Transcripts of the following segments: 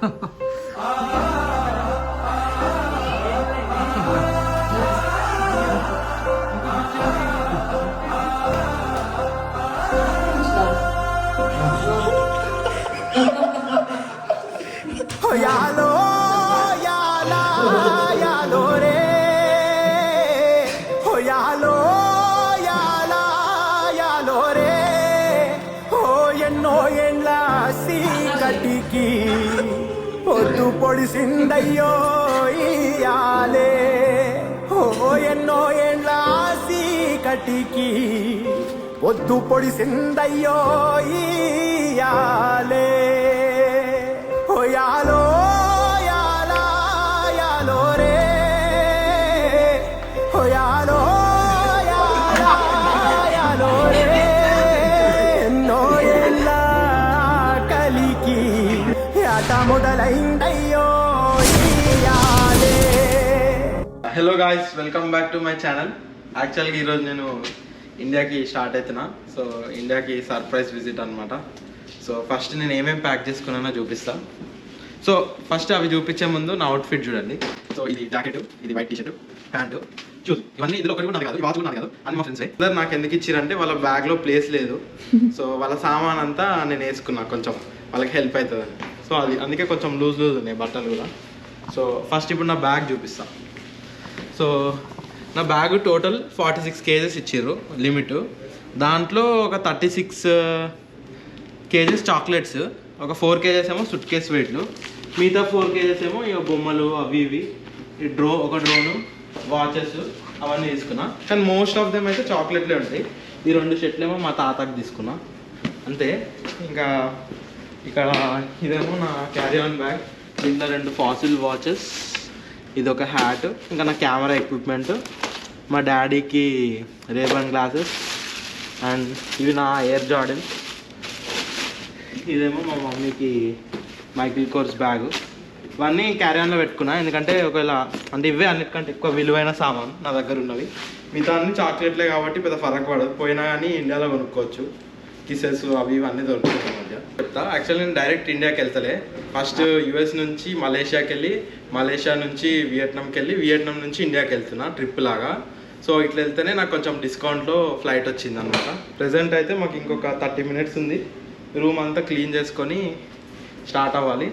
ハハハハ。పొద్దు ఇయాలే ఓ ఎన్నో ఎండ్ల కటికి పొద్దు పొడిసిందయ్యో ఇయాలే ఓయాలో hello guys welcome back to my channel యాక్చువల్గా ఈరోజు నేను ఇండియాకి స్టార్ట్ అవుతున్నా సో ఇండియాకి సర్ప్రైజ్ విజిట్ అనమాట సో ఫస్ట్ నేను ఏమేమి ప్యాక్ చేసుకున్నానో చూపిస్తా. సో ఫస్ట్ అవి చూపించే ముందు నా అవుట్ఫిట్ చూడండి. సో ఇది జాకెట్ ఇది వైట్ టీషర్ట్ ప్యాంటు షూస్ ఇవన్నీ ఇందులో ఒకటి కూడా కాదు. వాచ్ కూడా కాదు. అన్ని మా ఫ్రెండ్స్ అందరు నాకు ఎందుకు ఇచ్చారంటే వాళ్ళ బ్యాగ్లో ప్లేస్ లేదు. సో వాళ్ళ సామాన్ అంతా నేను వేసుకున్నా కొంచెం. వాళ్ళకి హెల్ప్ అవుతుంది సో అది అందుకే కొంచెం లూజ్ లూజ్ ఉన్నాయి బట్టలు కూడా. సో ఫస్ట్ ఇప్పుడు నా బ్యాగ్ చూపిస్తాను సో నా bag total forty six KGs ఇచ్చారు లిమిట్. దాంట్లో ఒక థర్టీ సిక్స్ కేజెస్ చాక్లెట్స్ ఒక ఫోర్ కేజెస్ ఏమో సుట్ కేస్ వెయిట్లు. మిగతా ఫోర్ కేజెస్ ఏమో ఇక బొమ్మలు అవి ఇవి ఈ డ్రో ఒక డ్రోను వాచెస్ అవన్నీ తీసుకున్నా. కానీ మోస్ట్ ఆఫ్ దెమ్ అయితే చాక్లెట్లే ఉంటాయి. ఈ రెండు షర్ట్లు ఏమో మా తాతకి తీసుకున్నా. అంతే. ఇంకా ఇక్కడ ఇదేమో నా క్యారీ ఆన్ బ్యాగ్. దీంట్లో రెండు ఫాసిల్ వాచెస్. ఇది ఒక హ్యాట్ ఇంకా నా కెమెరా ఎక్విప్మెంట్ మా డాడీకి రేబన్ గ్లాసెస్ అండ్ ఇవి నా ఎయిర్ జార్డన్ ఇదేమో మా మమ్మీకి మైకిల్ కోర్స్ బ్యాగ్ ఇవన్నీ క్యారీ పెట్టుకున్నా. ఎందుకంటే ఒకవేళ అంటే ఇవే అన్నిటికంటే ఎక్కువ విలువైన సామాన్ నా దగ్గర ఉన్నవి. మిగతా అన్ని చాక్లెట్లే కాబట్టి పెద్ద ఫరక్ పడదు. పోయినా కానీ ఇండియాలో కొనుక్కోవచ్చు. కిసెస్ అవి ఇవన్నీ దొరుకుతాయి. మధ్య చెప్తా. యాక్చువల్ నేను డైరెక్ట్ ఇండియాకి వెళ్తలే. ఫస్ట్ యుఎస్ నుంచి మలేషియాకి వెళ్ళి మలేషియా నుంచి వియట్నాంకి వెళ్ళి వియట్నాం నుంచి ఇండియాకి వెళ్తున్నా ట్రిప్ లాగా. సో ఇట్లా వెళ్తేనే నాకు కొంచెం డిస్కౌంట్లో ఫ్లైట్ వచ్చింది అనమాట ప్రజెంట్ అయితే మాకు ఇంకొక థర్టీ మినిట్స్ ఉంది. రూమ్ అంతా క్లీన్ చేసుకొని స్టార్ట్ అవ్వాలి.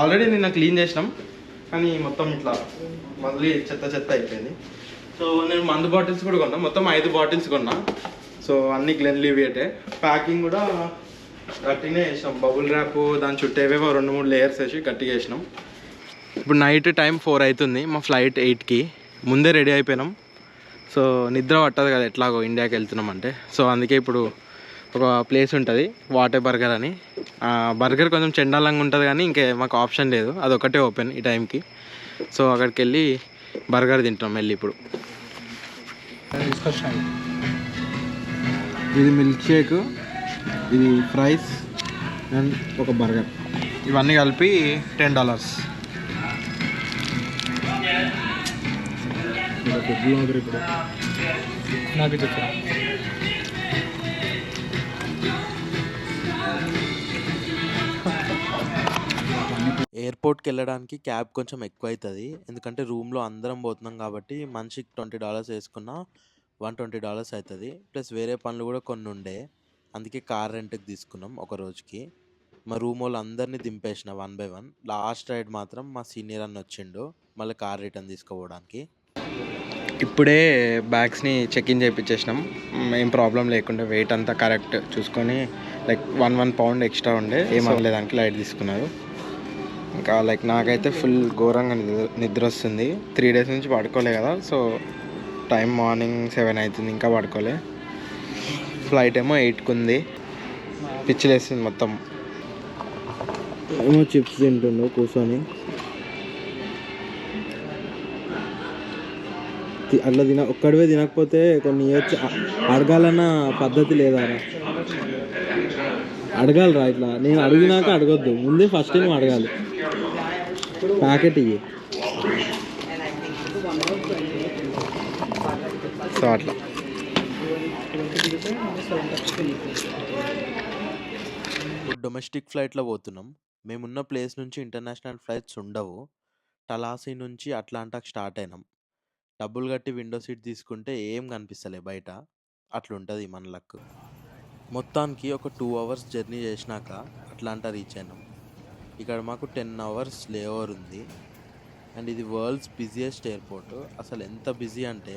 ఆల్రెడీ నిన్న క్లీన్ చేసినాం కానీ మొత్తం ఇట్లా మళ్ళీ చెత్త చెత్త అయిపోయింది. సో నేను మందు బాటిల్స్ కూడా కొన్నా. మొత్తం ఐదు బాటిల్స్ కొన్నా. సో అన్ని గ్లెన్ లీవియేటే ప్యాకింగ్ కూడా గట్టినే వేసినాం బబుల్ ర్యాప్ దాని చుట్టూ ఏవేవో రెండు మూడు లేయర్స్ వేసి గట్టిగా వేసినాం ఇప్పుడు నైట్ టైం ఫోర్ అవుతుంది మా ఫ్లైట్ ఎయిట్కి ముందే రెడీ అయిపోయినాం. సో నిద్ర పట్టదు కదా ఎట్లాగో ఇండియాకి వెళ్తున్నాం అంటే. సో అందుకే ఇప్పుడు ఒక ప్లేస్ ఉంటుంది వాటర్ బర్గర్ అని. బర్గర్ కొంచెం చెండాలంగా ఉంటుంది కానీ ఇంకే మాకు ఆప్షన్ లేదు. అది ఒకటే ఓపెన్ ఈ టైంకి సో అక్కడికి వెళ్ళి బర్గర్ తింటాం వెళ్ళి ఇప్పుడు. ఇది మిల్క్ షేక్ ఇది ఫ్రైస్ అండ్ ఒక బర్గర్ ఇవన్నీ కలిపి టెన్ డాలర్స్ నాకు చెప్పా ఎయిర్పోర్ట్కి వెళ్ళడానికి క్యాబ్ కొంచెం ఎక్కువ అవుతుంది ఎందుకంటే రూమ్లో అందరం పోతున్నాం కాబట్టి మనిషికి ట్వంటీ డాలర్స్ వేసుకున్నా వన్ ట్వంటీ డాలర్స్ అవుతుంది ప్లస్ వేరే పనులు కూడా కొన్ని ఉండే అందుకే కార్ రెంట్కి తీసుకున్నాం ఒక రోజుకి. మా రూమ్ వాళ్ళు అందరినీ దింపేసిన one by one. Last ride మాత్రం మా సీనియర్ అన్న వచ్చిండు మళ్ళీ కార్ రిటర్న్ తీసుకుపోవడానికి ఇప్పుడే బ్యాగ్స్ని చెక్ ఇన్ చేయించేసినాం ఏం ప్రాబ్లం లేకుండా వెయిట్ అంతా కరెక్ట్ చూసుకొని like one one pound extra ఉండే. ఏమనలేదు దానికి లైట్ తీసుకున్నారు. ఇంకా లైక్ నాకైతే ఫుల్ ఘోరంగా నిద్ర నిద్ర వస్తుంది. త్రీ డేస్ నుంచి పడుకోలే కదా సో టైం మార్నింగ్ సెవెన్ అవుతుంది ఇంకా పడుకోలే. ఫ్లైట్ ఏమో ఎయిట్కి ఉంది పిచ్చిలేస్తుంది మొత్తం. ఏమో చిప్స్ తింటుండు కూర్చొని. అట్లా తిన ఒక్కడివే తినకపోతే కొన్ని ఇవ్వచ్చు అడగాలన్న పద్ధతి లేదా అడగాలిరా ఇట్లా. నేను అడిగినాక అడగొద్దు. ముందే ఫస్ట్ టైం అడగాలి. ప్యాకెట్ ఇవి సో అట్లా. ఇప్పుడు డొమెస్టిక్ ఫ్లైట్లో పోతున్నాం. మేమున్న ప్లేస్ నుంచి ఇంటర్నేషనల్ ఫ్లైట్స్ ఉండవు. టలాసీ నుంచి అట్లాంటాకి స్టార్ట్ అయినాం. డబ్బులు కట్టి విండో సీట్ తీసుకుంటే ఏం కనిపిస్తలే బయట. అట్లుంటుంది మన లక్ మొత్తానికి ఒక టూ అవర్స్ జర్నీ చేసినాక అట్లాంటా రీచ్ అయినాం. ఇక్కడ మాకు టెన్ అవర్స్ లేఓవర్ ఉంది. అండ్ ఇది వరల్డ్స్ బిజియెస్ట్ ఎయిర్పోర్ట్ అసలు ఎంత బిజీ అంటే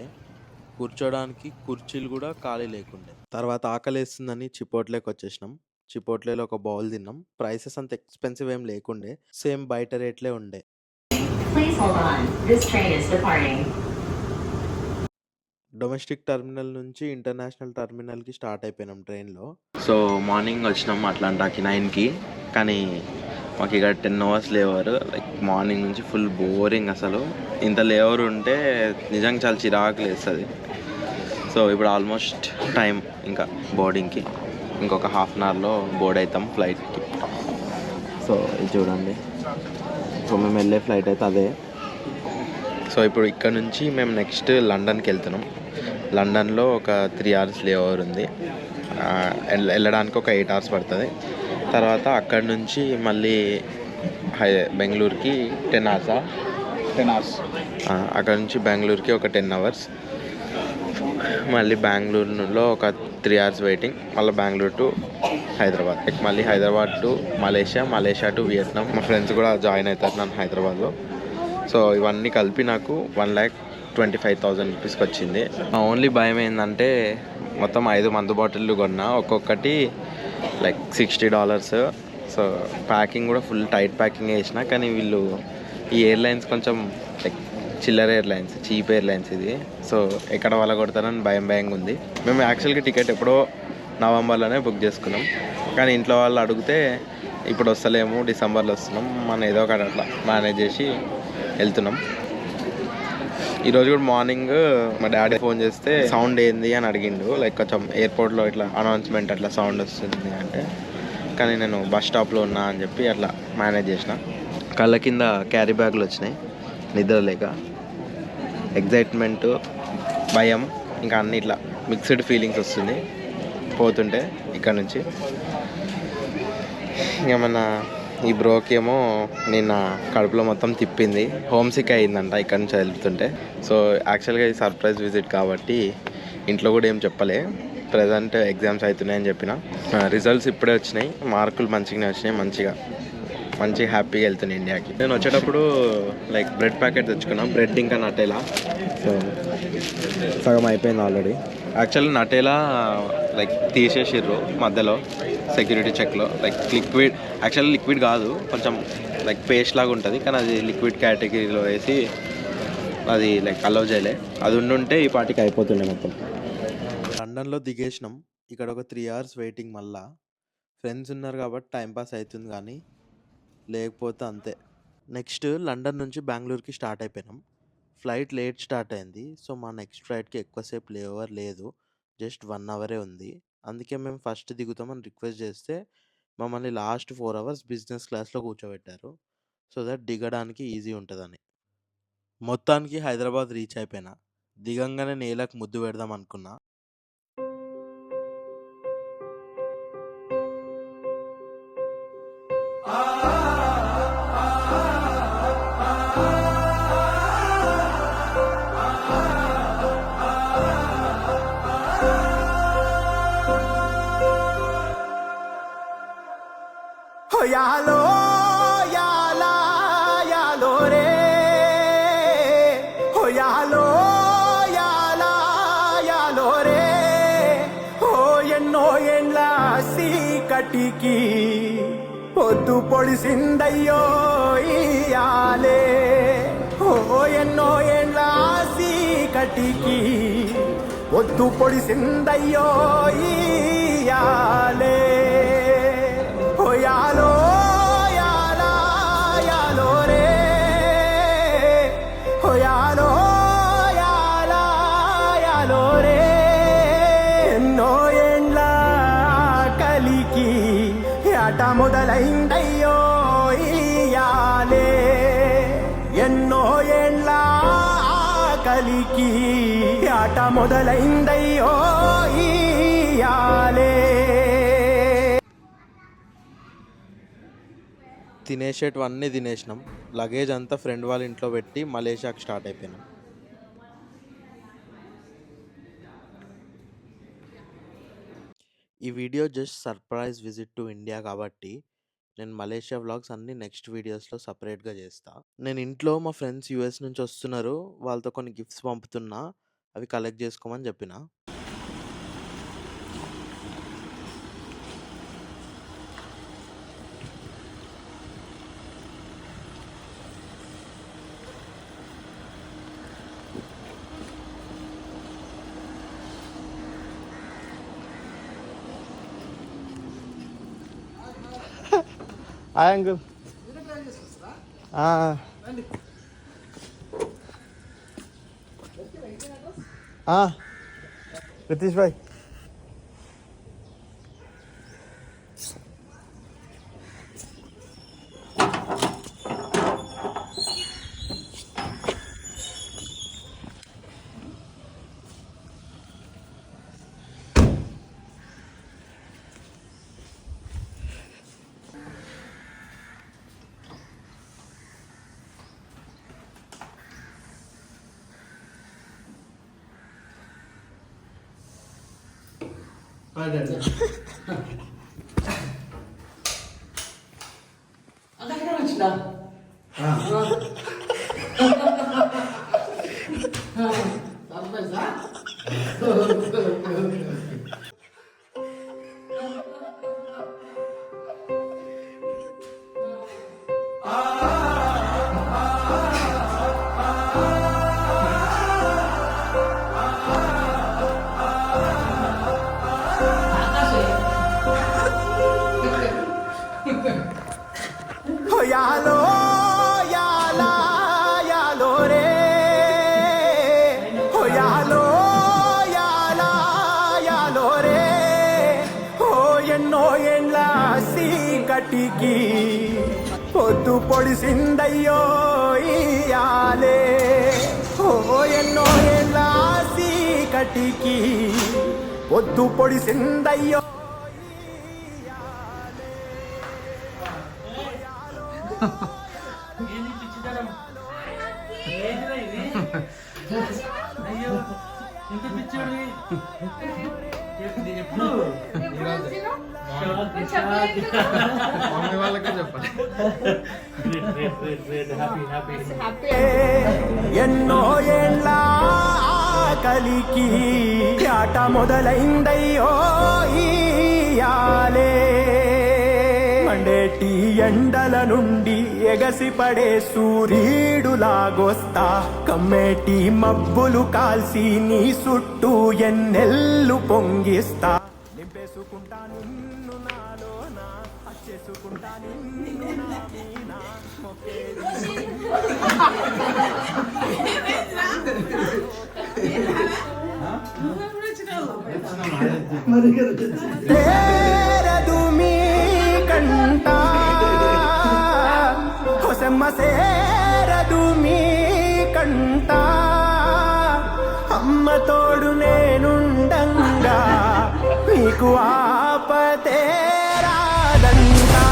కూర్చోడానికి కుర్చీలు కూడా ఖాళీ లేకుండే. తర్వాత ఆకలేస్తుందని చిపోట్లేకి వచ్చేసినాం. చిపోట్లేలో ఒక బౌల్ తిన్నాం. ప్రైసెస్ అంత ఎక్స్పెన్సివ్ ఏం లేకుండే. సేమ్ బయట రేట్లే ఉండే. డొమెస్టిక్ టెర్మినల్ నుంచి ఇంటర్నేషనల్ టెర్మినల్కి స్టార్ట్ అయిపోయినాం ట్రైన్లో. సో మార్నింగ్ వచ్చినాం అట్లాంటాకి నైన్కి. కానీ మాకు ఇక ten hours layover. Like morning నుంచి ఫుల్ బోరింగ్ అసలు. ఇంత లేవర్ ఉంటే నిజంగా చాలా చిరాకు లేస్తుంది. సో ఇప్పుడు ఆల్మోస్ట్ టైం ఇంకా బోర్డింగ్కి. ఇంకొక హాఫ్ అన్ అవర్లో బోర్డ్ అవుతాం ఫ్లైట్కి. సో ఇది చూడండి. సో మేము వెళ్ళే ఫ్లైట్ అయితే అదే. సో ఇప్పుడు ఇక్కడ నుంచి మేము నెక్స్ట్ లండన్కి వెళ్తున్నాం. లండన్లో ఒక త్రీ అవర్స్ లేఓవర్ ఉంది. ఆ, వెళ్ళ- వెళ్ళడానికి ఒక ఎయిట్ అవర్స్ పడుతుంది. తర్వాత అక్కడ నుంచి మళ్ళీ హై బెంగళూరుకి టెన్ అవర్సా? Ten hours. అక్కడ నుంచి బెంగళూరుకి ఒక టెన్ అవర్స్. మళ్ళీ బెంగళూరులో ఒక త్రీ అవర్స్ వెయిటింగ్ మళ్ళీ బెంగళూరు టు హైదరాబాద్. మళ్ళీ Hyderabad to Malaysia Malaysia to Vietnam. మా ఫ్రెండ్స్ కూడా జాయిన్ అవుతారు నన్ను హైదరాబాద్లో. సో ఇవన్నీ కలిపి నాకు one lakh twenty five thousand రూపీస్కి వచ్చింది. ఓన్లీ భయం ఏంటంటే మొత్తం ఐదు మందు బాటిల్లు కొన్నా ఒక్కొక్కటి like sixty dollars so packing కూడా ఫుల్ టైట్ ప్యాకింగ్ వేసిన కానీ వీళ్ళు ఈ ఎయిర్లైన్స్ కొంచెం చిల్లర ఎయిర్లైన్స్ చీప్ ఎయిర్లైన్స్ ఇది. సో ఎక్కడ వాళ్ళ కొడతారని భయం భయంగా ఉంది. మేము యాక్చువల్గా టికెట్ ఎప్పుడో నవంబర్లోనే బుక్ చేసుకున్నాం. కానీ ఇంట్లో వాళ్ళు అడిగితే ఇప్పుడు వస్తలేము డిసెంబర్లో వస్తున్నాం. మనం ఏదో ఒకటి అట్లా మేనేజ్ చేసి వెళ్తున్నాం. ఈరోజు కూడా మార్నింగ్ మా డాడీ ఫోన్ చేస్తే సౌండ్ ఏంది? అని అడిగిండు. లైక్ కొంచెం ఎయిర్పోర్ట్లో ఇట్లా అనౌన్స్మెంట్ అట్లా సౌండ్ వస్తుంది అంటే కానీ నేను బస్ స్టాప్లో ఉన్నా అని చెప్పి అట్లా మేనేజ్ చేసిన. కళ్ళ కింద క్యారీ బ్యాగులు వచ్చినాయి. నిద్ర లేక. ఎగ్జైట్మెంట్ భయం ఇంకా అన్ని ఇట్లా మిక్స్డ్ ఫీలింగ్స్ వస్తుంది. పోతుంటే ఇక్కడ నుంచి. ఏమన్నా ఈ బ్రోకి ఏమో నిన్న కడుపులో మొత్తం తిప్పింది. హోమ్ సిక్ అయిందంట ఇక్కడ నుంచి వెళ్తుంటే. సో యాక్చువల్గా ఇది సర్ప్రైజ్ విజిట్ కాబట్టి ఇంట్లో కూడా ఏం చెప్పలే. ప్రజెంట్ ఎగ్జామ్స్ అవుతున్నాయని చెప్పిన. రిజల్ట్స్ ఇప్పుడే వచ్చినాయి. మార్కులు మంచిగానే వచ్చినాయి మంచిగా. మంచి హ్యాపీగా వెళ్తున్నాను ఇండియాకి. నేను వచ్చేటప్పుడు లైక్ బ్రెడ్ ప్యాకెట్ తెచ్చుకున్నాం. బ్రెడ్ ఇంకా నటేలా సో సగం అయిపోయింది ఆల్రెడీ యాక్చువల్లీ నటేలా లైక్ తీసేసిర్రు మధ్యలో సెక్యూరిటీ చెక్లో లైక్ లిక్విడ్ యాక్చువల్లీ లిక్విడ్ కాదు. కొంచెం లైక్ పేస్ట్ లాగా ఉంటుంది. కానీ అది లిక్విడ్ కేటగిరీలో వేసి అది లైక్ అలౌ చేయలే. అది ఉండుంటే ఈ పాటికి అయిపోతుండే మొత్తం. లండన్లో దిగేసినాం. ఇక్కడ ఒక త్రీ అవర్స్ వెయిటింగ్ మళ్ళా. ఫ్రెండ్స్ ఉన్నారు కాబట్టి టైంపాస్ అవుతుంది కానీ లేకపోతే అంతే. నెక్స్ట్ లండన్ నుంచి బెంగళూరుకి స్టార్ట్ అయిపోయినాం. ఫ్లైట్ లేట్ స్టార్ట్ అయింది. సో మా నెక్స్ట్ ఫ్లైట్కి ఎక్కువసేపు లేఓవర్ లేదు. జస్ట్ వన్ అవరే ఉంది. అందుకే మేము ఫస్ట్ దిగుతామని రిక్వెస్ట్ చేస్తే మమ్మల్ని లాస్ట్ ఫోర్ అవర్స్ బిజినెస్ క్లాస్లో కూర్చోబెట్టారు. సో దట్ దిగడానికి ఈజీ ఉంటుందని. మొత్తానికి హైదరాబాద్ రీచ్ అయిపోయినా. దిగంగానే నేలకు ముద్దు పెడదాం అనుకున్నా. నాటికి పొద్దు పొడిసిందయ్యో ఇయాలే ఓ ఎన్నో ఎండ్ల కటికి పొద్దు పొడిసిందయ్యో ఇయాలే మొదలైందయ్యో తినేసేటివన్నీ తినేసినాం. లగేజ్ అంతా ఫ్రెండ్ వాళ్ళ ఇంట్లో పెట్టి మలేషియాకి స్టార్ట్ అయిపోయినాం. ఈ video just surprise visit to India కాబట్టి నేను మలేషియా వ్లాగ్స్ అన్ని నెక్స్ట్ వీడియోస్లో సపరేట్గా చేస్తా. నేను ఇంట్లో మా ఫ్రెండ్స్ యూఎస్ నుంచి వస్తున్నారు. వాళ్ళతో కొన్ని గిఫ్ట్స్ పంపుతున్నా. అవి కలెక్ట్ చేసుకోమని చెప్పిన? Hi uncle. હા રિતિશભાઈ. రితీష్ భాయ్ యాలో సీకటికి పొద్దు పొడిసిందయ్యో ఇయాలే ఓ ఎన్నో ఎండ్ల సీకటికి పొద్దు పొడిసిందయ్యో మమ్మీ వాళ్ళకే చెప్పాలి ఎన్నో ఏళ్ళ కలికి ఆట మొదలైందయ్యో ఇయాలే మండేటి ఎండల నుండి ఎగసిపడే సూర్యుడులాగొస్తా కమ్మేటి మబ్బులు కాల్సి నీ చుట్టూ ఎన్నెల్లు పొంగిస్తా. నింపేసుకుంటా నిన్ను నాలోన అచ్చేసుకుంటా నిన్ను నా మీన. మొక్కేది సేరదు మీ కంట. అమ్మ తోడు నేనుండంగా మీకు ఆపతే రాదంగా